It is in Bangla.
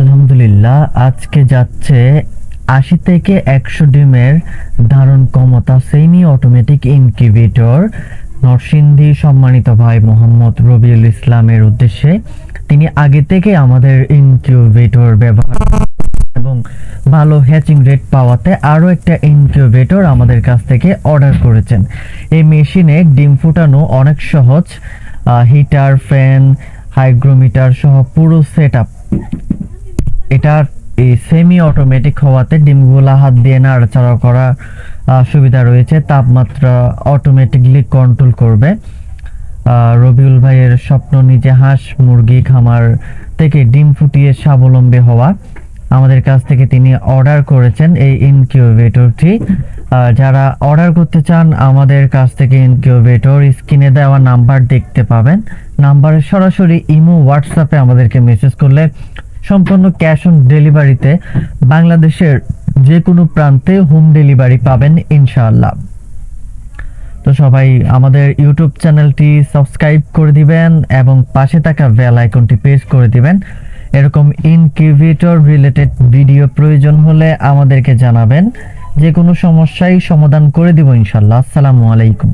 আলহামদুলিল্লাহ, আজকে যাচ্ছে আশি থেকে একশো ডিমের ধারণ ক্ষমতা সেমি অটোমেটিক ইনকিউবেটর নরসিংদী সম্মানিত ভাই মোহাম্মদ রবিউল ইসলামের উদ্দেশ্যে। তিনি আগে থেকে আমাদের ইনকিউবেটর ব্যবহার এবং ভালো হ্যাচিং রেট পাওয়াতে আরও একটা ইনকিউবেটর আমাদের কাছ থেকে অর্ডার করেছেন। এই মেশিনে ডিম ফুটানো অনেক সহজ হিটার ফ্যান হাইগ্রোমিটার সহ পুরো সেট এটার এই সেমি অটোমেটিক হওয়াতে ডিমগুলা হাত দিয়ে নাড়াচাড়া করা আহ, সুবিধা রয়েছে। তাপমাত্রা অটোমেটিকলি কন্ট্রোল করবে। রবিউল ভাইয়ের স্বপ্ন নিজে হাঁস মুরগি খামার থেকে ডিম ফুটিয়ে স্বাবলম্বী হওয়া। আমাদের কাছ থেকে তিনি অর্ডার করেছেন এই ইনকিউবেটরটি যারা অর্ডার করতে চান আমাদের কাছ থেকে ইনকিউবেটর স্ক্রিনে দেওয়া নাম্বার দেখতে পাবেন। নাম্বারে সরাসরি ইমো হোয়াটসঅ্যাপে আমাদেরকে মেসেজ করলে সম্পূর্ণ ক্যাশ অন ডেলিভারিতে বাংলাদেশের যে কোনো প্রান্তে হোম ডেলিভারি পাবেন ইনশাআল্লাহ। তো সবাই আমাদের ইউটিউব চ্যানেলটি সাবস্ক্রাইব করে দিবেন এবং পাশে থাকা বেল আইকনটি প্রেস করে দিবেন। এরকম ইনকিউবেটর রিলেটেড ভিডিও প্রয়োজন হলে আমাদেরকে জানাবেন। যে কোনো সমস্যাই সমাধান করে দিব ইনশাল্লাহ আসসালামু আলাইকুম।